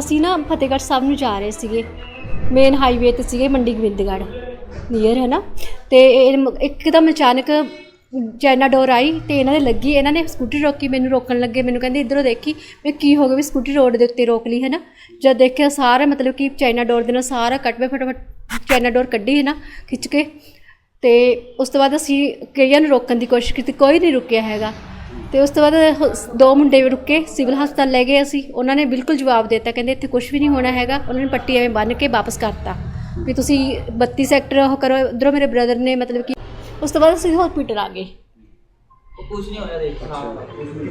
ਅਸੀਂ ਨਾ ਫਤਿਹਗੜ੍ਹ ਸਾਹਿਬ ਨੂੰ ਜਾ ਰਹੇ ਸੀਗੇ। ਮੇਨ ਹਾਈਵੇ ਤੇ ਸੀਗੇ ਮੰਡੀ ਗੋਬਿੰਦਗੜ੍ਹ ਨੀਅਰ ਹੈ ਨਾ? ਤੇ ਇਹ ਮ- ਇੱਕਦਮ ਅਚਾਨਕ ਚਾਈਨਾ ਡੋਰ ਆਈ ਤੇ ਇਹਨਾਂ ਨੇ ਲੱਗੀ, ਇਹਨਾਂ ਨੇ ਸਕੂਟਰੀ ਰੋਕੀ, ਮੈਨੂੰ ਰੋਕਣ ਲੱਗੇ, ਮੈਨੂੰ ਕਹਿੰਦੇ, ਇਧਰੋਂ ਦੇਖੀ ਮੈਂ ਕੀ ਹੋ ਗਿਆ ਵੀ ਸਕੂਟਰੀ ਰੋਡ ਦੇ ਉੱਤੇ ਰੋਕ ਲਈ, ਹੈ ਨਾ? ਜਦ ਦੇਖਿਆ ਸਾਰਾ ਮਤਲਬ ਕਿ ਚਾਈਨਾ ਡੋਰ ਦੇ ਨਾਲ ਸਾਰਾ ਕੱਟ ਵੇ ਫਟਾਫਟ ਚਾਈਨਾ ਡੋਰ ਕੱਢੀ, ਹੈ ਨਾ, ਖਿੱਚ ਕੇ। ਤੇ ਉਸ ਤੋਂ ਬਾਅਦ ਅਸੀਂ ਕਈਆਂ ਨੂੰ ਰੋਕਣ ਦੀ ਕੋਸ਼ਿਸ਼ ਕੀਤੀ, ਕੋਈ ਨਹੀਂ ਰੁਕਿਆ ਹੈਗਾ। ਤੇ ਉਸ ਤੋਂ ਬਾਅਦ ਹ- ਦੋ ਮੁੰਡੇ ਰੁਕੇ ਸਿਵਲ ਹਸਪਤਾਲ ਲੈ ਗਏ ਅਸੀਂ। ਉਹਨਾਂ ਨੇ ਬਿਲਕੁਲ ਜਵਾਬ ਦੇ ਦਿੱਤਾ ਕਹਿੰਦੇ ਇੱਥੇ ਕੁਝ ਵੀ ਨਹੀਂ ਹੋਣਾ ਹੈਗਾ। ਉਹਨਾਂ ਨੇ ਪੱਟੀ ਐਵੇਂ ਬੰਨ੍ਹ ਕੇ ਵਾਪਸ ਕਰਤਾ। ਵੀ ਤੁਸੀਂ 32 ਸੈਕਟਰ ਉਹ ਕਰੋ ਉਧਰੋਂ ਮੇਰੇ ਬ੍ਰਦਰ ਨੇ ਮਤਲਬ ਕਿ ਉਸ ਤੋਂ ਬਾਅਦ ਅਸੀਂ ਹਸਪੀਟਲ ਆ ਗਏ। ਕੁਝ ਨਹੀਂ ਹੋਇਆ ਦੇਖ ਹਾਂ।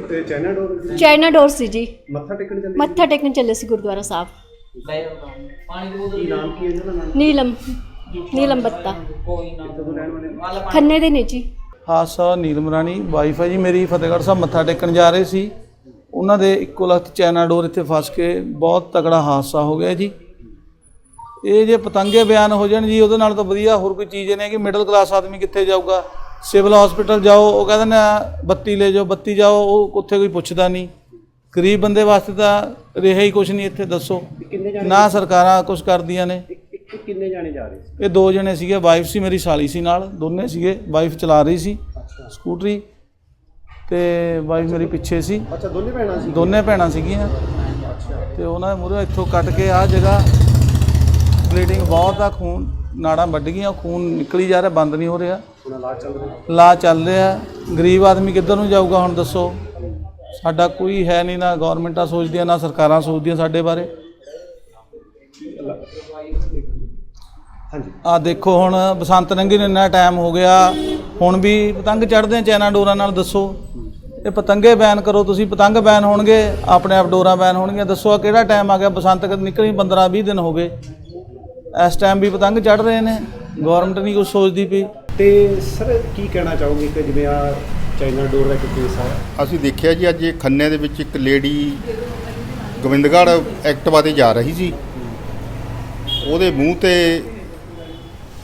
ਤੇ ਚਾਈਨਾ ਡੋਰ ਚਾਈਨਾ ਡੋਰ ਸੀ ਜੀ। ਮੱਥਾ ਟੇਕਣ ਚੱਲੇ ਮੱਥਾ ਟੇਕਣ ਚੱਲੇ ਸੀ ਗੁਰਦੁਆਰਾ ਸਾਹਿਬ। ਗਏ ਪਾਣੀ ਦੀ ਬੋਤਲ ਕੀ ਨਾਮ ਕੀ ਹੈ ਇਹਨਾਂ ਦਾ ਨਾਮ? ਨੀਲਮ। ਨੀਲਮ ਬੱਤਾ। ਕੋਈ ਨਾ। ਖੰਨੇ ਦੇ ਨੇ ਜੀ। ਹਾਦਸਾ ਨੀਲਮ ਰਾਣੀ ਵਾਈਫ ਹੈ ਜੀ ਮੇਰੀ ਫਤਿਹਗੜ੍ਹ ਸਾਹਿਬ ਮੱਥਾ ਟੇਕਣ ਜਾ ਰਹੇ ਸੀ। ਉਹਨਾਂ ਦੇ ਇੱਕੋ ਲੱਖ ਚੈਨਾ ਡੋਰ ਇੱਥੇ ਫਸ ਕੇ ਬਹੁਤ ਤਕੜਾ ਹਾਦਸਾ ਹੋ ਗਿਆ ਜੀ। ਇਹ ਜੇ ਪਤੰਗੇ ਬਿਆਨ ਹੋ ਜਾਣ ਜੀ ਉਹਦੇ ਨਾਲ ਤਾਂ ਵਧੀਆ ਹੋਰ ਕੋਈ ਚੀਜ਼ ਨਹੀਂ ਕਿ ਮਿਡਲ ਕਲਾਸ ਆਦਮੀ ਕਿੱਥੇ ਜਾਊਗਾ। ਸਿਵਲ ਹਸਪੀਟਲ ਜਾਓ ਉਹ ਕਹਿੰਦੇ ਨੇ ਬੱਤੀ ਲੈ ਜਾਓ ਬੱਤੀ ਜਾਓ ਉਹ ਉੱਥੇ ਕੋਈ ਪੁੱਛਦਾ ਨਹੀਂ। ਗਰੀਬ ਬੰਦੇ ਵਾਸਤੇ ਤਾਂ ਰਿਹਾ ਹੀ ਕੁਝ ਨਹੀਂ ਇੱਥੇ ਦੱਸੋ। ਨਾ ਸਰਕਾਰਾਂ ਕੁਝ ਕਰਦੀਆਂ ਨੇ। ਕਿੰਨੇ ਜਾਣੇ ਜਾ ਰਹੇ ਸੀ? ਇਹ ਦੋ ਜਣੇ ਸੀਗੇ ਵਾਈਫ ਸੀ ਮੇਰੀ ਸਾਲੀ ਸੀ ਨਾਲ ਦੋਨੇ ਸੀਗੇ ਵਾਈਫ ਚਲਾ ਰਹੀ ਸੀ। ਸਕੂਟਰੀ ਤੇ ਵਾਈਫ ਮੇਰੀ ਪਿੱਛੇ ਸੀ। ਅੱਛਾ ਦੋਨੇ ਭੈਣਾਂ ਸੀ ਦੋਨੇ ਭੈਣਾਂ ਸੀਗੀਆਂ। ਅੱਛਾ ਤੇ ਉਹਨਾਂ ਦੇ ਮੂਹਰੇ ਇੱਥੋਂ ਕੱਟ ਕੇ ਆਹ ਜਗ੍ਹਾ ਬਲੀਡਿੰਗ ਬਹੁਤ ਆ ਖੂਨ ਨਾੜਾਂ ਵੱਢ ਗਈਆਂ ਖੂਨ ਨਿਕਲੀ ਜਾ ਰਿਹਾ ਬੰਦ ਨਹੀਂ ਹੋ ਰਿਹਾ। ਲਾ ਚੱਲ ਰਿਹਾ? ਗਰੀਬ ਆਦਮੀ ਕਿੱਧਰ ਨੂੰ ਜਾਊਗਾ ਹੁਣ ਦੱਸੋ। ਸਾਡਾ ਕੋਈ ਹੈ ਨਹੀਂ ਨਾ ਗਵਰਨਮੈਂਟਾਂ ਸੋਚਦੀਆਂ ਨਾ ਸਰਕਾਰਾਂ ਸੋਚਦੀਆਂ ਸਾਡੇ ਬਾਰੇ। ਹਾਂਜੀ। ਆ ਦੇਖੋ ਹੁਣ ਬਸੰਤ ਨੰਗੀ ਨੂੰ ਇੰਨਾ ਟਾਈਮ ਹੋ ਗਿਆ। ਹੁਣ ਵੀ ਪਤੰਗ ਚੜ੍ਹਦੇ ਆ ਚਾਈਨਾ ਡੋਰਾਂ ਨਾਲ ਦੱਸੋ। ਇਹ ਪਤੰਗੇ ਬੈਨ ਕਰੋ ਤੁਸੀਂ ਪਤੰਗ ਬੈਨ ਹੋਣਗੇ ਆਪਣੇ ਆਪ ਡੋਰਾਂ ਬੈਨ ਹੋਣਗੀਆਂ। ਦੱਸੋ ਆ ਕਿਹੜਾ ਟਾਈਮ ਆ ਗਿਆ ਬਸੰਤ ਕਦ ਨਿਕਲੀ 15 20 ਦਿਨ ਹੋ ਗਏ। ਇਸ ਟਾਈਮ ਵੀ ਪਤੰਗ ਚੜ੍ਹ ਰਹੇ ਨੇ ਗਵਰਨਮੈਂਟ ਨਹੀਂ ਕੁਝ ਸੋਚਦੀ ਪਈ। ਤੇ ਸਰ ਕੀ ਕਹਿਣਾ ਚਾਹੋਗੇ ਕਿ ਜਿਵੇਂ ਆ ਚਾਈਨਾ ਡੋਰ ਦਾ ਇੱਕ ਕੇਸ ਆਇਆ ਅਸੀਂ ਦੇਖਿਆ ਜੀ ਅੱਜ ਇਹ ਖੰਨੇ ਦੇ ਵਿੱਚ ਇੱਕ ਲੇਡੀ ਗੋਬਿੰਦਗੜ੍ਹ ਐਕਟਿਵਾ ਤੇ ਜਾ ਰਹੀ ਸੀ। ਉਹਦੇ ਮੂੰਹ ਤੇ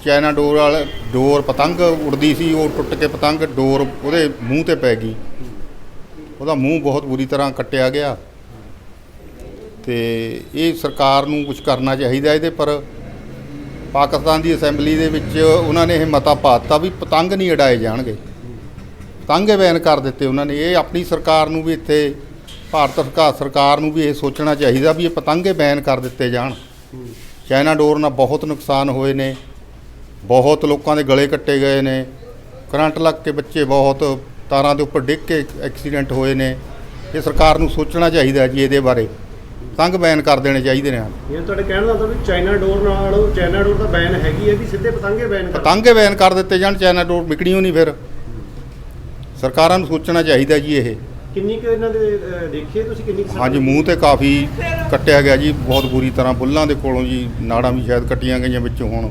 ਚਾਈਨਾ ਡੋਰ ਵਾਲੇ, ਡੋਰ ਪਤੰਗ ਉੜਦੀ ਸੀ, ਉਹ ਟੁੱਟ ਕੇ ਪਤੰਗ ਡੋਰ ਉਹਦੇ ਮੂੰਹ ਤੇ ਪੈ ਗਈ। ਉਹਦਾ ਮੂੰਹ ਬਹੁਤ ਬੁਰੀ ਤਰ੍ਹਾਂ ਕੱਟਿਆ ਗਿਆ। ਤੇ ਇਹ ਸਰਕਾਰ ਨੂੰ ਕੁਝ ਕਰਨਾ ਚਾਹੀਦਾ ਇਹਦੇ ਪਰ। ਪਾਕਿਸਤਾਨ ਦੀ ਅਸੈਂਬਲੀ ਦੇ ਵਿੱਚ ਉਹਨਾਂ ਨੇ ਇਹ ਮਤਾ ਪਾਤਾ ਵੀ ਪਤੰਗ ਨਹੀਂ ਉਡਾਏ ਜਾਣਗੇ। ਪਤੰਗ ਬੈਨ ਕਰ ਦਿੱਤੇ ਉਹਨਾਂ ਨੇ। ਇਹ ਆਪਣੀ ਸਰਕਾਰ ਨੂੰ ਵੀ ਇੱਥੇ, ਭਾਰਤ ਸਰਕਾਰ ਸਰਕਾਰ ਨੂੰ ਵੀ ਇਹ ਸੋਚਣਾ ਚਾਹੀਦਾ ਵੀ ਇਹ ਪਤੰਗੇ ਬੈਨ ਕਰ ਦਿੱਤੇ ਜਾਣ। ਚਾਈਨਾ ਡੋਰ ਨਾਲ ਬਹੁਤ ਨੁਕਸਾਨ ਹੋਏ ਨੇ। ਬਹੁਤ ਲੋਕਾਂ ਦੇ ਗਲੇ ਕੱਟੇ ਗਏ ਨੇ। ਕਰੰਟ ਲੱਗ ਕੇ ਬੱਚੇ ਬਹੁਤ ਤਾਰਾਂ ਦੇ ਉੱਪਰ ਡਿੱਗ ਕੇ ਐਕਸੀਡੈਂਟ ਹੋਏ ਨੇ। ਇਹ ਸਰਕਾਰ ਨੂੰ ਸੋਚਣਾ ਚਾਹੀਦਾ ਜੀ ਇਹਦੇ ਬਾਰੇ। ਪਤੰਗ ਬੈਨ ਕਰ ਦੇਣੇ ਚਾਹੀਦੇ ਨੇ। ਇਹ ਤੁਹਾਡੇ ਕਹਿਣ ਦਾ ਵੀ ਚਾਈਨਾ ਡੋਰ ਨਾਲ ਚਾਈਨਾ ਡੋਰ ਦਾ ਬੈਨ ਹੈਗੀ ਹੈ ਵੀ ਸਿੱਧੇ ਪਤੰਗੇ ਬੈਨ ਕਰ ਪਤੰਗੇ ਬੈਨ ਕਰ ਦਿੱਤੇ ਜਾਣ ਚਾਈਨਾ ਡੋਰ ਵਿਕਣੀ ਓ ਨਹੀਂ ਫਿਰ। ਸਰਕਾਰਾਂ ਨੂੰ ਸੋਚਣਾ ਚਾਹੀਦਾ ਜੀ ਇਹ। ਕਿੰਨੀ ਕੁ ਇਹਨਾਂ ਦੇ ਦੇਖੀਏ ਤੁਸੀਂ ਕਿੰਨੀ ਹਾਂਜੀ ਮੂੰਹ ਤੇ ਕਾਫੀ ਕੱਟਿਆ ਗਿਆ ਜੀ। ਬਹੁਤ ਬੁਰੀ ਤਰ੍ਹਾਂ ਬੁੱਲਾਂ ਦੇ ਕੋਲੋਂ ਜੀ ਨਾੜਾਂ ਵੀ ਸ਼ਾਇਦ ਕੱਟੀਆਂ ਗਈਆਂ ਵਿੱਚੋਂ ਹੁਣ।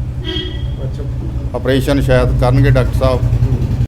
ਆਪਰੇਸ਼ਨ ਸ਼ਾਇਦ ਕਰਨਗੇ ਡਾਕਟਰ ਸਾਹਿਬ।